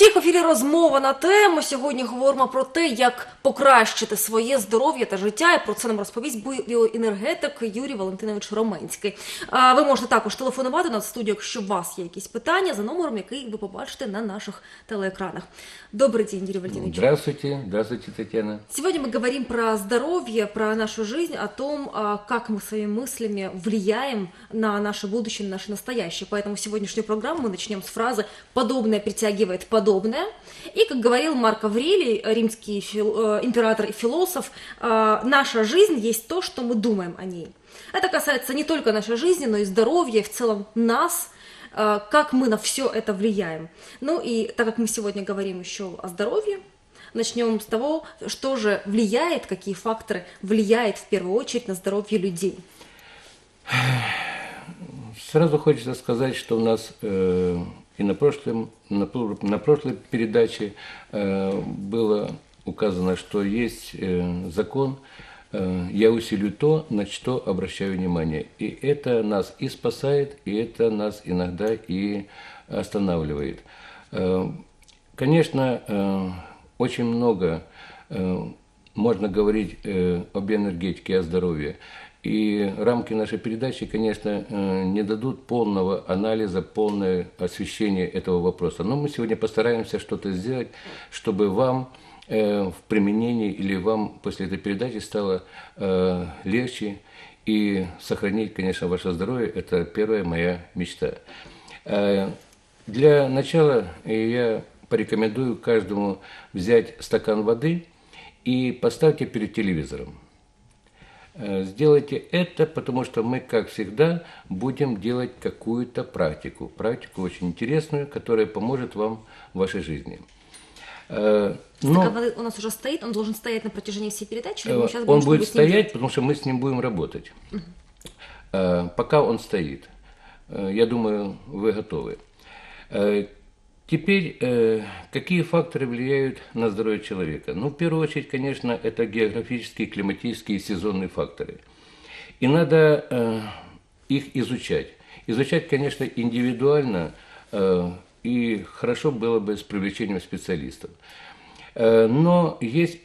всіх в ефірі розмова на тему. Сьогодні говоримо про те, як покращити своє здоров'я та життя. І про це нам розповість біоенергетик Юрій Валентинович Роменський. А ви можете також телефонувати на студію, якщо у вас є якісь питання за номером, який ви побачите на наших телеекранах. Добрый день, Юрий Валентинович. Здравствуйте, здравствуйте, Татьяна. Сегодня мы говорим про здоровье, про нашу жизнь, о том, а, как мы своими мыслями влияем на наше будущее, на наше настоящее. Поэтому сегодняшнюю программу мы начнем с фразы «подобное притягивает подобное». И, как говорил Марк Аврелий, римский фил- э, император и философ, э, наша жизнь есть то, что мы думаем о ней. Это касается не только нашей жизни, но и здоровья, и в целом нас, э, как мы на все это влияем. Ну и так как мы сегодня говорим еще о здоровье, Начнем с того, что же влияет, какие факторы влияют в первую очередь на здоровье людей. Сразу хочется сказать, что у нас э, и на, прошлом, на, на прошлой передаче э, было указано, что есть э, закон э, «Я усилю то, на что обращаю внимание». И это нас и спасает, и это нас иногда и останавливает. Э, Конечно, э, очень много э, можно говорить э, об энергетике, о здоровье. И рамки нашей передачи, конечно, э, не дадут полного анализа, полное освещение этого вопроса. Но мы сегодня постараемся что-то сделать, чтобы вам э, в применении или вам после этой передачи стало э, легче и сохранить, конечно, ваше здоровье. Это первая моя мечта. Для начала я порекомендую каждому взять стакан воды и поставьте перед телевизором. Э, Сделайте это, потому что мы, как всегда, будем делать какую-то практику. Практику очень интересную, которая поможет вам в вашей жизни. Э, но, воды у нас уже стоит, он должен стоять на протяжении всей передачи, или э, мы сейчас он будем будет с ним стоять, потому что мы с ним будем работать. Э, Пока он стоит. Э, Я думаю, вы готовы. Теперь, э, какие факторы влияют на здоровье человека? Ну, в первую очередь, конечно, это географические, климатические и сезонные факторы. И надо э, их изучать. Изучать, конечно, индивидуально, э, и хорошо было бы с привлечением специалистов. Но есть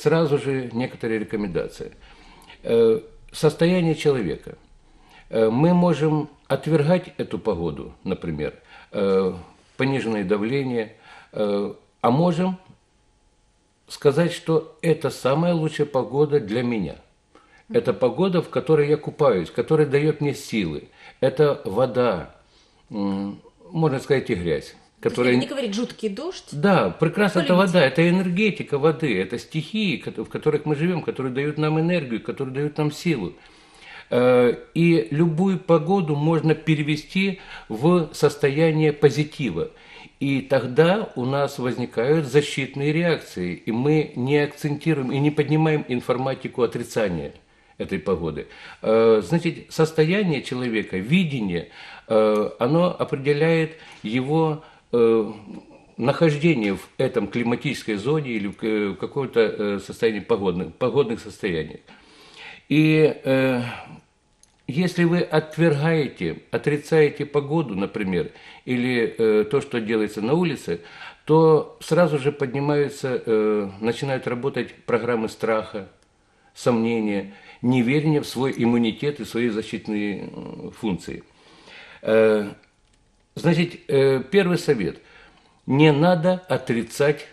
сразу же некоторые рекомендации. Состояние человека. Мы можем отвергать эту погоду, например, пониженное давление, э, а можем сказать, что это самая лучшая погода для меня. Это погода, в которой я купаюсь, которая дает мне силы. Это вода, можно сказать, и грязь. Которая... не говорить жуткий дождь. Да, прекрасно, это вода, это энергетика воды, это стихии, в которых мы живем, которые дают нам энергию, которые дают нам силу. Э, И любую погоду можно перевести в состояние позитива. И тогда у нас возникают защитные реакции, и мы не акцентируем и не поднимаем информатику отрицания этой погоды. Э, Значит, состояние человека, видение, э, оно определяет его нахождение в этом климатической зоне или в каком-то состоянии погодных, погодных состояниях. И э, если вы отвергаете, отрицаете погоду, например, или э, то, что делается на улице, то сразу же поднимаются, э, начинают работать программы страха, сомнения, неверия в свой иммунитет и свои защитные э, функции. Э, Значит, э, первый совет. Не надо отрицать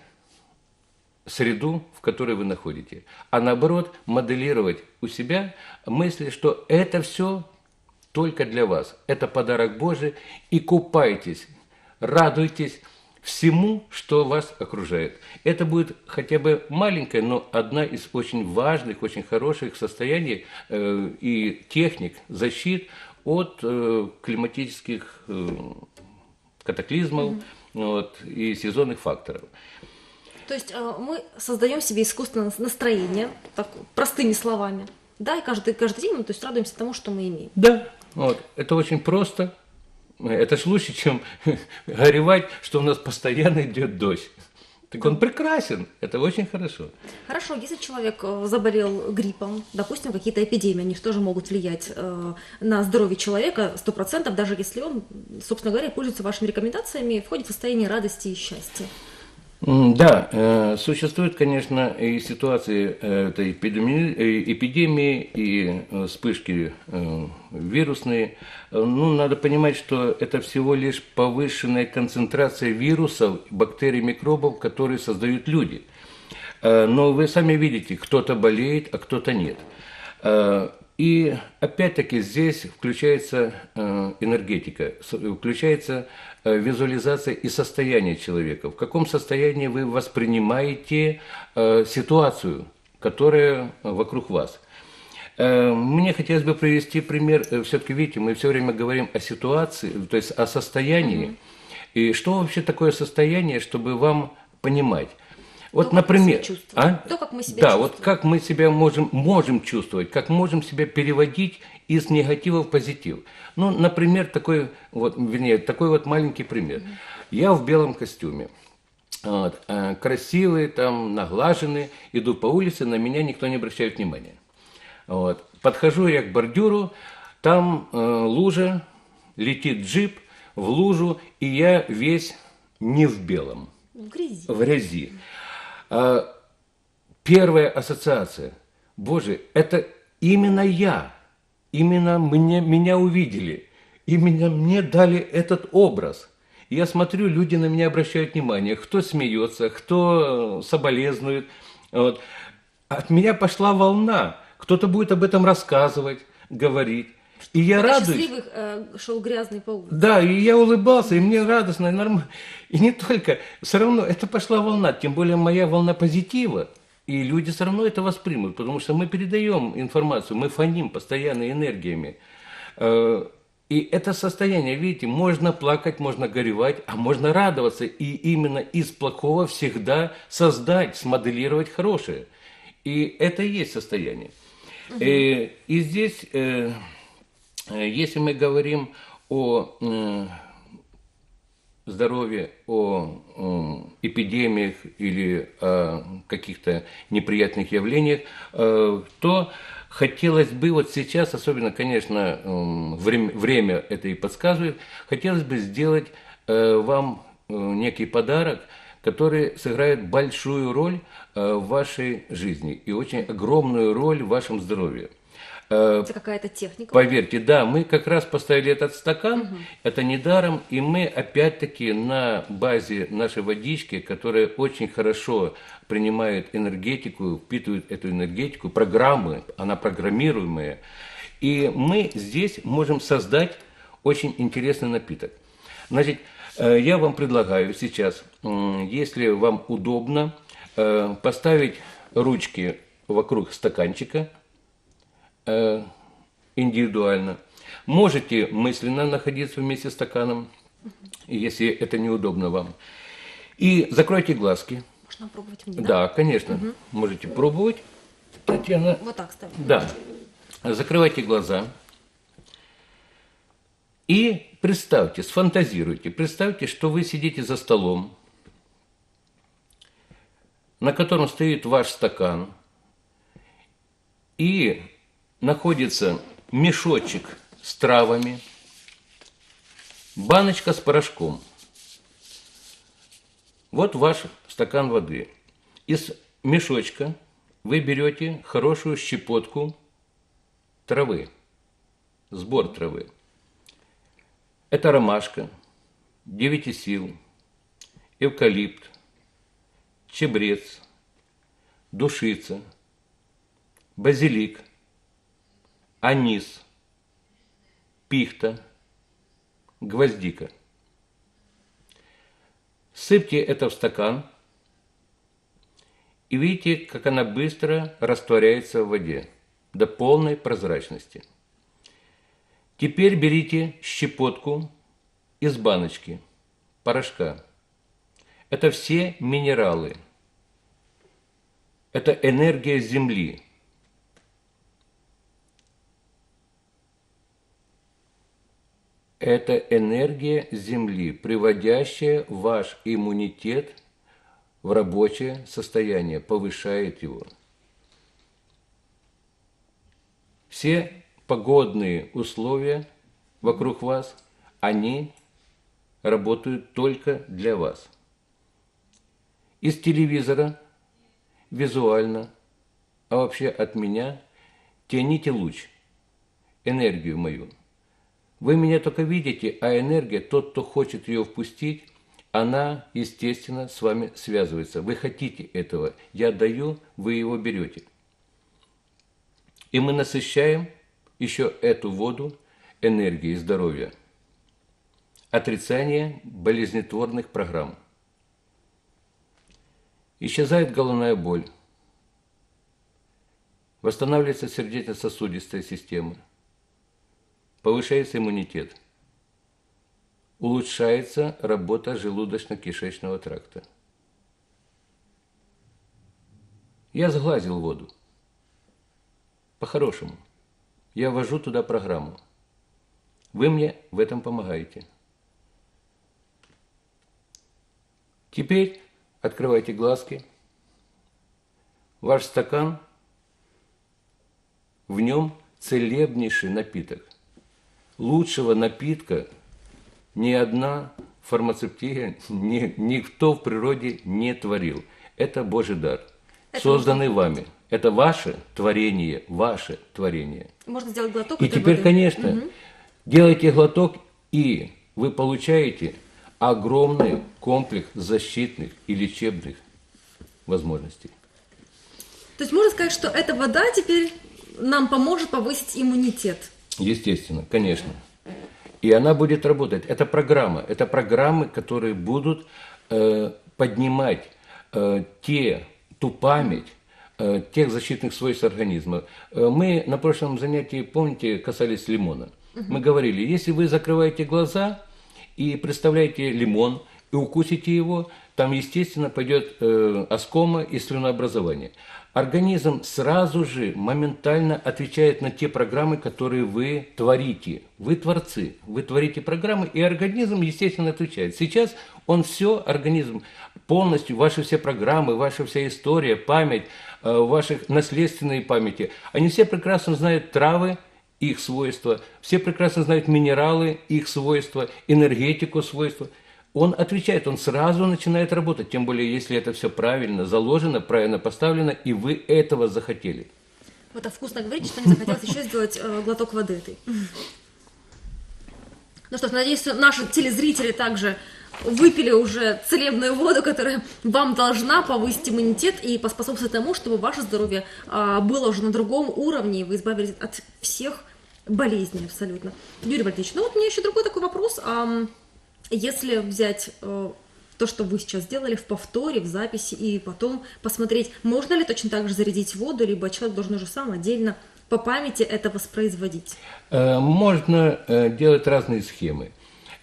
среду, в которой вы находите, а наоборот моделировать у себя мысли, что это все только для вас, это подарок Божий, и купайтесь, радуйтесь всему, что вас окружает. Это будет хотя бы маленькая, но одна из очень важных, очень хороших состояний э, и техник защит от э, климатических э, катаклизмов вот, и сезонных факторов. То есть э, мы создаем себе искусственное настроение, так, простыми словами. Да, и каждый, каждый день мы то есть, радуемся тому, что мы имеем. Да. Вот. Это очень просто. Это ж лучше, чем горевать, что у нас постоянно идет дождь. Так он прекрасен, это очень хорошо. Хорошо, если человек э, заболел гриппом, допустим, какие-то эпидемии, они же тоже могут влиять э, на здоровье человека 100%, даже если он, собственно говоря, пользуется вашими рекомендациями, входит в состояние радости и счастья. Да, э, существуют, конечно, и ситуации э, этой эпидемии, э, эпидемии и вспышки вирусные. Ну, надо понимать, что это всего лишь повышенная концентрация вирусов, бактерий, микробов, которые создают люди. Но вы сами видите, кто-то болеет, а кто-то нет. И опять-таки здесь включается энергетика, включается визуализация и состояние человека. В каком состоянии вы воспринимаете э, ситуацию, которая вокруг вас. Э, Мне хотелось бы привести пример. Все-таки, видите, мы все время говорим о ситуации, то есть о состоянии. И что вообще такое состояние, чтобы вам понимать? Вот, То, как мы себя например, чувствуем. а? То, как мы себя да, чувствуем. вот как мы себя можем, можем чувствовать, как можем себя переводить из негатива в позитив. Ну, например, такой вот, вернее, такой вот маленький пример. Я в белом костюме. Вот, э, красивый, там, наглаженный, иду по улице, на меня никто не обращает внимания. Вот. Подхожу я к бордюру, там э, лужа, летит джип в лужу, и я весь не в белом В грязи. в грязи. А, Первая ассоциация. Боже, это именно я. Именно мне, меня увидели. Именно мне дали этот образ. Я смотрю, люди на меня обращают внимание. Кто смеется, кто соболезнует. Вот. От меня пошла волна. Кто-то будет об этом рассказывать, говорить. И я радуюсь. счастливый э, шел грязный по улице. Да, и я улыбался, и мне радостно, и нормально. И не только, все равно это пошла волна, тем более моя волна позитива. И люди все равно это воспримут, потому что мы передаем информацию, мы фоним постоянно энергиями. Э, И это состояние, видите, можно плакать, можно горевать, а можно радоваться. И именно из плохого всегда создать, смоделировать хорошее. И это и есть состояние. Э, И здесь Э, Если мы говорим о э, здоровье, о э, эпидемиях или о каких-то неприятных явлениях, э, то хотелось бы вот сейчас, особенно, конечно, э, время, время это и подсказывает, хотелось бы сделать э, вам э, некий подарок, который сыграет большую роль э, в вашей жизни и очень огромную роль в вашем здоровье. Э, Это какая-то техника. Поверьте, да, мы как раз поставили этот стакан, это недаром, и мы опять-таки на базе нашей водички, которая очень хорошо принимает энергетику, впитывает эту энергетику, программы, она программируемая, и мы здесь можем создать очень интересный напиток. Значит, э, я вам предлагаю сейчас, если вам удобно, э, поставить ручки вокруг стаканчика, э, индивидуально. Можете мысленно находиться вместе с стаканом, если это неудобно вам. И закройте глазки. Можно пробовать мне, Да, конечно, можете пробовать. Татьяна, Вот так ставим. да. Закрывайте глаза. И представьте, сфантазируйте, представьте, что вы сидите за столом, на котором стоит ваш стакан, и находится мешочек с травами, баночка с порошком. Вот ваш стакан воды. Из мешочка вы берете хорошую щепотку травы, сбор травы. Это ромашка, девяти сил, эвкалипт, чебрец, душица, базилик, анис, пихта, гвоздика. Сыпьте это в стакан и видите, как она быстро растворяется в воде до полной прозрачности. Теперь берите щепотку из баночки, порошка. Это все минералы. Это энергия Земли. Это энергия Земли, приводящая ваш иммунитет в рабочее состояние, повышает его. Все погодные условия вокруг вас, они работают только для вас. Из телевизора визуально, а вообще от меня тяните луч, энергию мою. Вы меня только видите, а энергия, тот, кто хочет ее впустить, она, естественно, с вами связывается. Вы хотите этого. Я даю, вы его берете. И мы насыщаем еще эту воду энергией здоровья. Отрицание болезнетворных программ. Исчезает головная боль. Восстанавливается сердечно-сосудистая система. Повышается иммунитет. Улучшается работа желудочно-кишечного тракта. Я сглазил воду. По-хорошему. Я ввожу туда программу. Вы мне в этом помогаете. Теперь открывайте глазки. Ваш стакан, в нем целебнейший напиток. Лучшего напитка ни одна фармацевтия, ни, никто в природе не творил. Это Божий дар, Это созданный вами. Это ваше творение, ваше творение. Можно сделать глоток И теперь, воды. конечно, делайте глоток, и вы получаете огромный комплекс защитных и лечебных возможностей. То есть можно сказать, что эта вода теперь нам поможет повысить иммунитет. Естественно, конечно. И она будет работать. Это программа. Это программы, которые будут э, поднимать э, те, ту память, э, тех защитных свойств организма. Э, мы на прошлом занятии, помните, касались лимона. Мы говорили, если вы закрываете глаза и представляете лимон, и укусите его, там, естественно, пойдет э, оскома и слюнообразование. Организм сразу же моментально отвечает на те программы, которые вы творите. Вы творцы, вы творите программы, и организм, естественно, отвечает. Сейчас он все, организм, полностью, ваши все программы, ваша вся история, память, э, ваших наследственные памяти, они все прекрасно знают травы, их свойства, все прекрасно знают минералы, их свойства, энергетику, свойства. Он отвечает, он сразу начинает работать, тем более, если это все правильно заложено, правильно поставлено, и вы этого захотели. Вот так вкусно говорите, что мне захотелось еще сделать э, глоток воды этой. Ну что ж, надеюсь, наши телезрители также выпили уже целебную воду, которая вам должна повысить иммунитет и поспособствовать тому, чтобы ваше здоровье а, было уже на другом уровне, и вы избавились от всех болезней абсолютно. Юрий Валерьевич, ну вот у меня еще другой такой вопрос. Ам, если взять э, то, что вы сейчас сделали в повторе, в записи, и потом посмотреть, можно ли точно так же зарядить воду, либо человек должен уже сам отдельно по памяти это воспроизводить. Э, Можно э, делать разные схемы.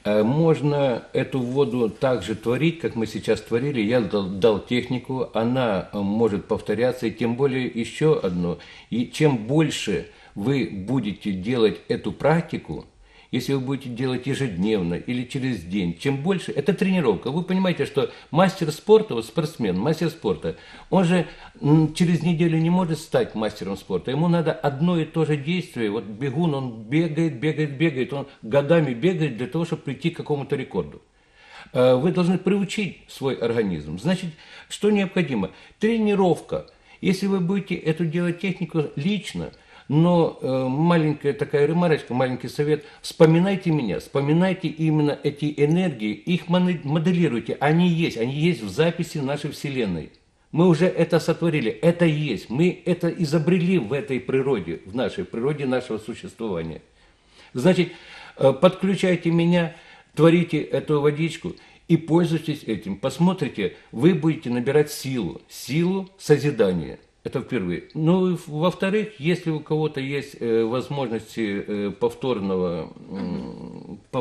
Можно эту воду также творить, как мы сейчас творили. Я дал, дал технику, она может повторяться. И тем более еще одно. И чем больше вы будете делать эту практику, если вы будете делать ежедневно или через день, чем больше, это тренировка. Вы понимаете, что мастер спорта, вот спортсмен, мастер спорта, он же через неделю не может стать мастером спорта. Ему надо одно и то же действие. Вот бегун, он бегает, бегает, бегает, он годами бегает для того, чтобы прийти к какому-то рекорду. Э, Вы должны приучить свой организм. Значит, что необходимо? Тренировка. Если вы будете эту делать технику лично, но э, маленькая такая ремарочка, маленький совет, вспоминайте меня, вспоминайте именно эти энергии, их моделируйте, они есть, они есть в записи нашей Вселенной. Мы уже это сотворили, это есть, мы это изобрели в этой природе, в нашей природе нашего существования. Значит, э, подключайте меня, творите эту водичку и пользуйтесь этим. Посмотрите, вы будете набирать силу, силу созидания. Это впервые. Ну, во-вторых, если у кого-то есть э, возможности э, повторного,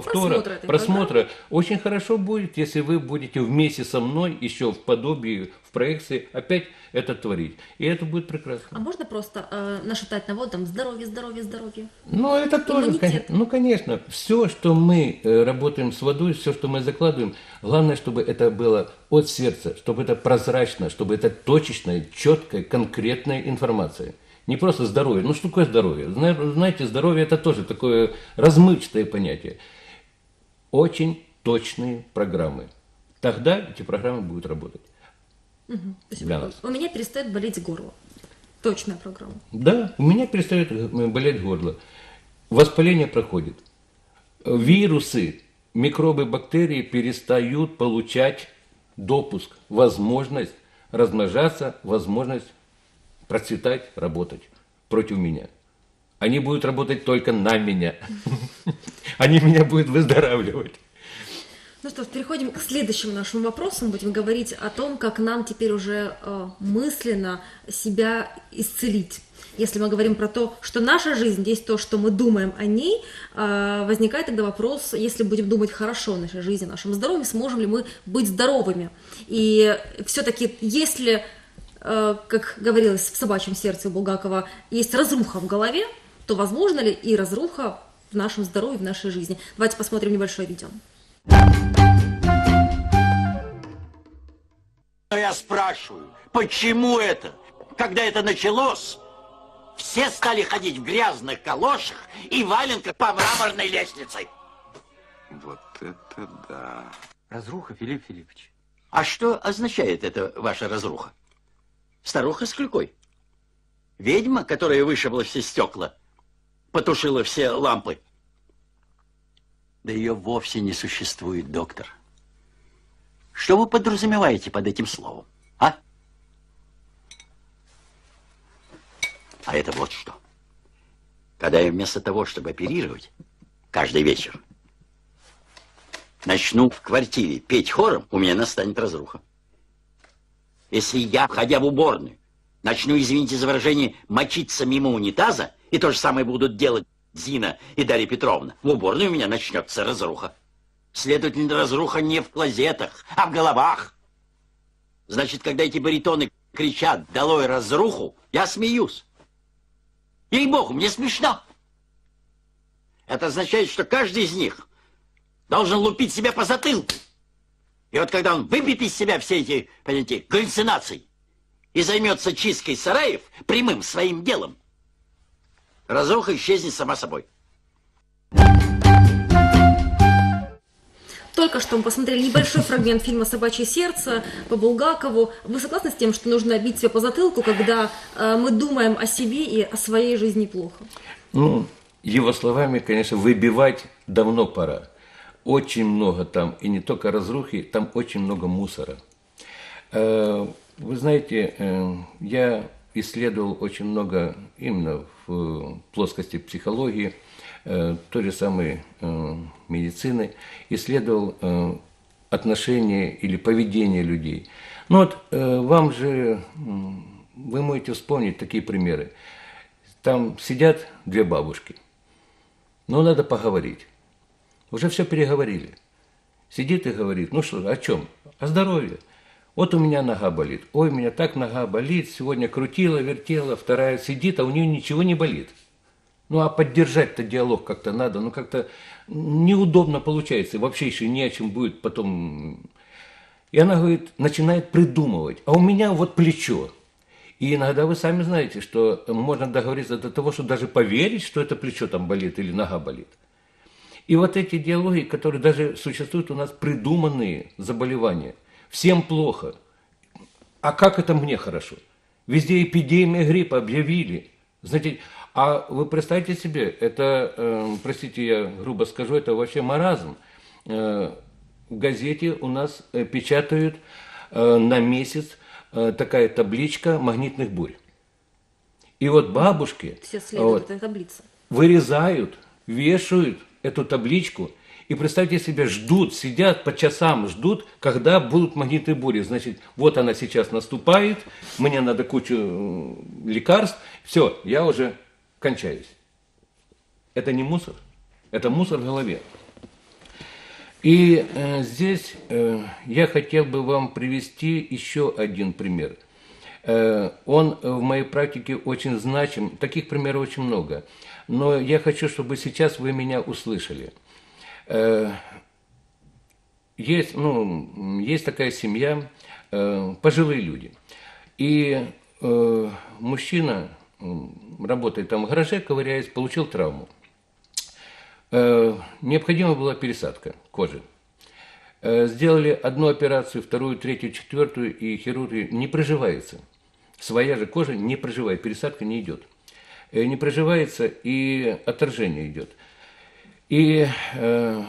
повтора, Просмотра просмотра, очень хорошо будет, если вы будете вместе со мной еще в подобии, в проекции опять это творить. И это будет прекрасно. А можно просто э, нашептать на воду там здоровье, здоровье, здоровье? Ну, это тоже, Иммунитет. Ну, конечно. Все, что мы э, работаем с водой, все, что мы закладываем, главное, чтобы это было от сердца, чтобы это прозрачно, чтобы это точечная, четкая, конкретная информация. Не просто здоровье. Ну, что такое здоровье? Зна- Знаете, здоровье это тоже такое размычатое понятие. Очень точные программы. Тогда эти программы будут работать. Есть Для нас. У меня перестает болеть горло. Точная программа. Да, у меня перестает э, болеть горло. Воспаление проходит. Вирусы, микробы, бактерии перестают получать допуск, возможность размножаться, возможность процветать, работать против меня. Они будут работать только на меня. Они меня будут выздоравливать. Ну что ж, переходим к следующему нашему вопросу. Мы будем говорить о том, как нам теперь уже э, мысленно себя исцелить. Если мы говорим про то, что наша жизнь есть то, что мы думаем о ней, э, возникает тогда вопрос, если будем думать хорошо о нашей жизни, о нашем здоровье, сможем ли мы быть здоровыми? И все-таки, если, э, как говорилось в собачьем сердце у Булгакова, есть разруха в голове, то возможно ли и разруха в нашем здоровье, в нашей жизни? Давайте посмотрим небольшое видео. Но я спрашиваю, почему это? Когда это началось, все стали ходить в грязных калошах и валенках по мраморной лестнице. Вот это да. Разруха, Филипп Филиппович. А что означает эта ваша разруха? Старуха с клюкой? Ведьма, которая вышибла все стекла, потушила все лампы? Да ее вовсе не существует, доктор. Что вы подразумеваете под этим словом, а? А это вот что. Когда я вместо того, чтобы оперировать каждый вечер, начну в квартире петь хором, у меня настанет разруха. Если я, входя в уборную, начну, извините за выражение, мочиться мимо унитаза, и то же самое будут делать Зина и Дарья Петровна, в уборной у меня начнется разруха. Следовательно, разруха не в клозетах, а в головах. Значит, когда эти баритоны кричат «Долой разруху!», я смеюсь. Ей-богу, мне смешно. Это означает, что каждый из них должен лупить себя по затылку. И вот когда он выбьет из себя все эти, понимаете, галлюцинации и займется чисткой сараев прямым своим делом, разруха исчезнет сама собой. Только что мы посмотрели небольшой фрагмент фильма «Собачье сердце» по Булгакову. Вы согласны с тем, что нужно бить себя по затылку, когда э, мы думаем о себе и о своей жизни плохо? Ну, его словами, конечно, выбивать давно пора. Очень много там, и не только разрухи, там очень много мусора. Э, Вы знаете, э, я исследовал очень много именно в плоскости психологии, э, той же самой э, медицины, исследовал э, отношения или поведение людей. Ну вот э, вам же, вы можете вспомнить такие примеры. Там сидят две бабушки, но надо поговорить. Уже все переговорили. Сидит и говорит, ну что, о чем? О здоровье. Вот у меня нога болит. Ой, у меня так нога болит. Сегодня крутила, вертела. Вторая сидит, а у нее ничего не болит. Ну, а поддержать-то диалог как-то надо. Ну, как-то неудобно получается. Вообще еще не о чем будет потом. И она говорит, начинает придумывать. А у меня вот плечо. И иногда вы сами знаете, что можно договориться до того, что даже поверить, что это плечо там болит или нога болит. И вот эти диалоги, которые даже существуют у нас, придуманные заболевания. Всем плохо. А как это мне хорошо? Везде эпидемия гриппа объявили. Знаете, а вы представьте себе, это, э, простите, я грубо скажу, это вообще маразм. Э, в газете у нас э, печатают э, на месяц э, такая табличка магнитных бурь. И вот бабушки Все следуют вот, этой таблице. вырезают, вешают эту табличку, и представьте себе, ждут, сидят по часам, ждут, когда будут магнитные бури. Значит, вот она сейчас наступает, мне надо кучу э, лекарств, все, я уже кончаюсь. Это не мусор, это мусор в голове. И э, здесь э, я хотел бы вам привести еще один пример. Э, он в моей практике очень значим, таких примеров очень много. Но я хочу, чтобы сейчас вы меня услышали. Э, есть, ну, есть такая семья, э, пожилые люди. И э, мужчина работает там в гараже, ковыряясь, получил травму. Необходима была пересадка кожи. Сделали одну операцию, вторую, третью, четвертую, и хирурги не проживается. Своя же кожа не проживает, пересадка не идет. Не проживается, и отторжение идет. И э,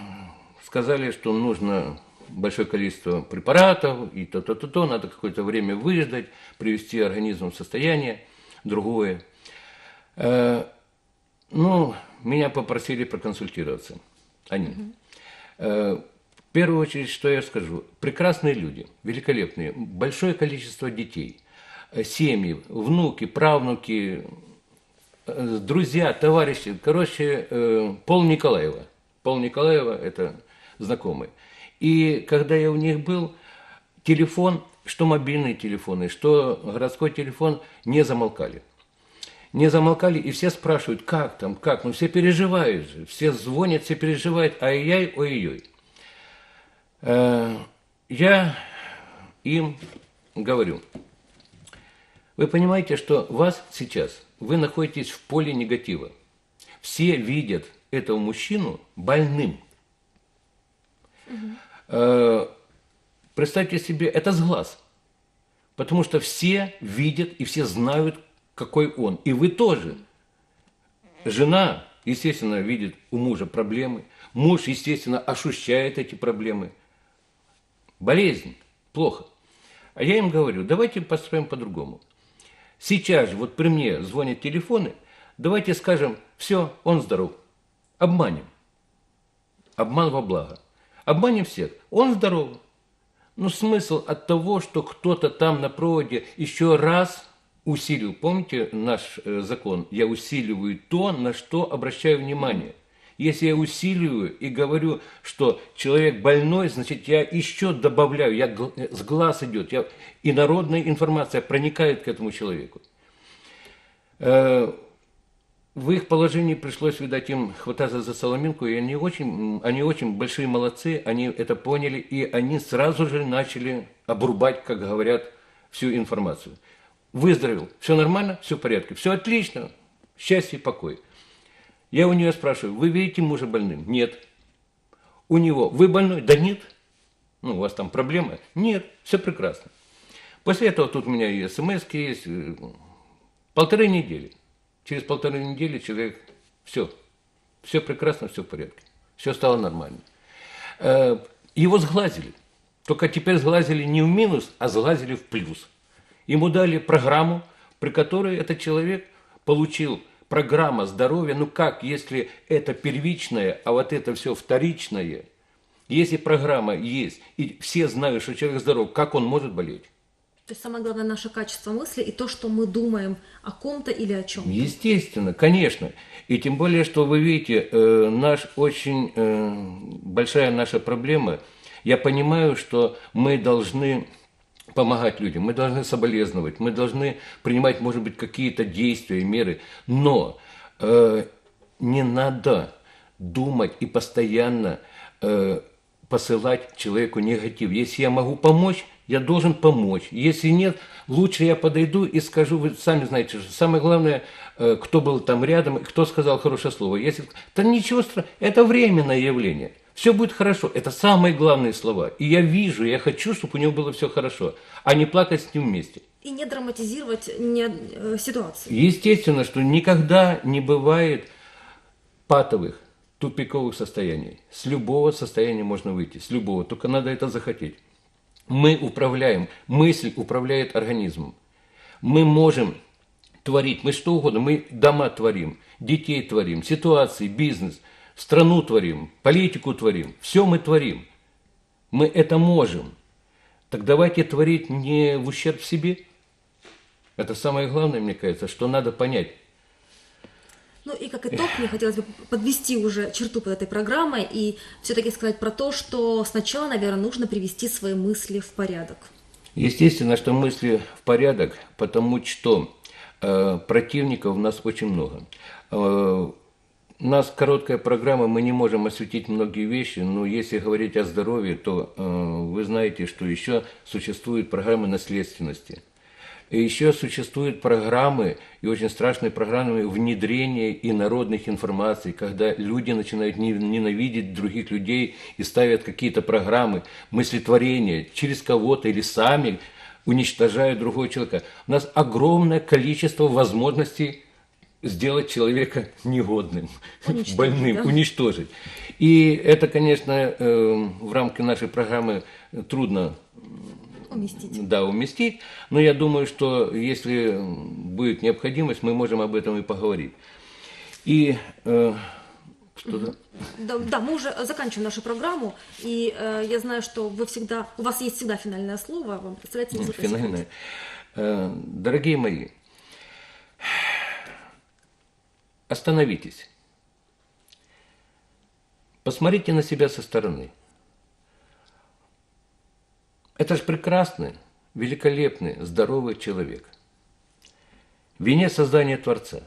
сказали, что нужно большое количество препаратов, и то-то-то-то, надо какое-то время выждать, привести организм в состояние другое. Э, ну, меня попросили проконсультироваться. Они. Э, В первую очередь, что я скажу? Прекрасные люди, великолепные, большое количество детей, э, семьи, внуки, правнуки, друзья, товарищи. Короче, э, Пол Николаева. Пол Николаева – это знакомый. И когда я у них был, телефон, что мобильные телефоны, что городской телефон не замолкали не замолкали, и все спрашивают, как там, как, ну все переживают же, все звонят, все переживают, ай-яй, ой-ой. Э, Я им говорю, вы понимаете, что вас сейчас, вы находитесь в поле негатива. Все видят этого мужчину больным. Э, Представьте себе, это с глаз. Потому что все видят и все знают, какой он. И вы тоже. Жена, естественно, видит у мужа проблемы. Муж, естественно, ощущает эти проблемы. Болезнь. Плохо. А я им говорю, давайте построим по-другому. Сейчас вот при мне звонят телефоны, давайте скажем, все, он здоров. Обманем. Обман во благо. Обманем всех. Он здоров. Но смысл от того, что кто-то там на проводе еще раз усилил. Помните наш э, закон? Я усиливаю то, на что обращаю внимание. Если я усиливаю и говорю, что человек больной, значит, я еще добавляю, я, с глаз идет, я, и народная информация проникает к этому человеку. Э, в их положении пришлось, видать, им хвататься за соломинку, и они очень, они очень большие молодцы, они это поняли, и они сразу же начали обрубать, как говорят, всю информацию. Выздоровел, все нормально, все в порядке, все отлично, счастье и покой. Я у нее спрашиваю, вы видите мужа больным? Нет. У него, вы больной? Да нет. Ну, у вас там проблемы? Нет, все прекрасно. После этого тут у меня и смс есть, э, полторы недели. Через полторы недели человек, все, все прекрасно, все в порядке, все стало нормально. Э, Его сглазили, только теперь сглазили не в минус, а сглазили в плюс. Ему дали программу, при которой этот человек получил программа здоровья. Ну как, если это первичное, а вот это все вторичное? Если программа есть, и все знают, что человек здоров, как он может болеть? То есть самое главное наше качество мысли и то, что мы думаем о ком-то или о чем. Естественно, конечно. И тем более, что вы видите, э, наш очень э, большая наша проблема. Я понимаю, что мы должны помогать людям, мы должны соболезновать, мы должны принимать, может быть, какие-то действия, меры, но э, не надо думать и постоянно э, посылать человеку негатив. Если я могу помочь, я должен помочь. Если нет, лучше я подойду и скажу, вы сами знаете, что самое главное, э, кто был там рядом, кто сказал хорошее слово. Если, да ничего страшного, это временное явление. Все будет хорошо. Это самые главные слова. И я вижу, я хочу, чтобы у него было все хорошо, а не плакать с ним вместе. И не драматизировать не, э, ситуацию. Естественно, что никогда не бывает патовых, тупиковых состояний. С любого состояния можно выйти, с любого, только надо это захотеть. Мы управляем, мысль управляет организмом. Мы можем творить, мы что угодно, мы дома творим, детей творим, ситуации, бизнес, страну творим, политику творим, все мы творим. Мы это можем. Так давайте творить не в ущерб себе. Это самое главное, мне кажется, что надо понять. Ну и как итог, мне хотелось бы подвести уже черту под этой программой и все-таки сказать про то, что сначала, наверное, нужно привести свои мысли в порядок. Естественно, что мысли в порядок, потому что э, противников у нас очень много. Э, нас короткая программа, мы не можем осветить многие вещи, но если говорить о здоровье, то э, вы знаете, что еще существуют программы наследственности. И еще существуют программы, и очень страшные программы внедрения инородных информаций, когда люди начинают не- ненавидеть других людей и ставят какие-то программы мыслетворения через кого-то или сами уничтожают другого человека. У нас огромное количество возможностей сделать человека негодным, Уничтожить, больным, да? уничтожить. И это, конечно, э, в рамки нашей программы трудно Уместить. да, уместить. Но я думаю, что если будет необходимость, мы можем об этом и поговорить. И э, что-то. Да, да, мы уже заканчиваем нашу программу, и э, я знаю, что вы всегда, у вас есть всегда финальное слово, вам представляете несколько секунд. Финальное. Э, Дорогие мои, остановитесь. Посмотрите на себя со стороны. Это же прекрасный, великолепный, здоровый человек. Вине создания Творца.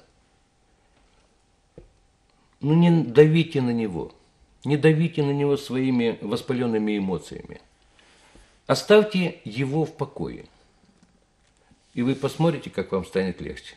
Ну не давите на него. Не давите на него своими воспаленными эмоциями. Оставьте его в покое. И вы посмотрите, как вам станет легче.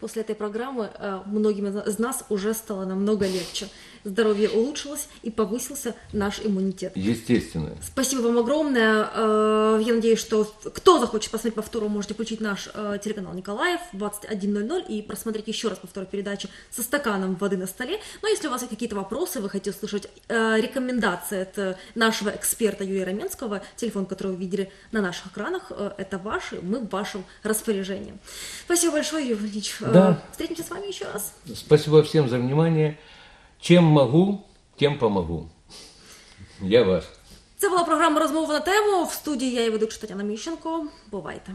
После этой программы э, многим из нас уже стало намного легче. Здоровье улучшилось и повысился наш иммунитет. Естественно. Спасибо вам огромное. Э, Я надеюсь, что кто захочет посмотреть повтор, вы можете включить наш э, телеканал Николаев в 21.00 и просмотреть еще раз повтор передачи со стаканом воды на столе. Но если у вас есть какие-то вопросы, вы хотите услышать рекомендации от нашего эксперта Юрия Раменского, телефон, который вы видели на наших экранах, это ваш, и мы в вашем распоряжении. Спасибо большое, Юрий Владимирович. Э, Да. Встретимся с вами еще раз. Спасибо всем за внимание. Чем могу, тем помогу. Я вас. Це була програма розмова на тему. В студії я і ведуча Тетяна Міщенко. Бувайте.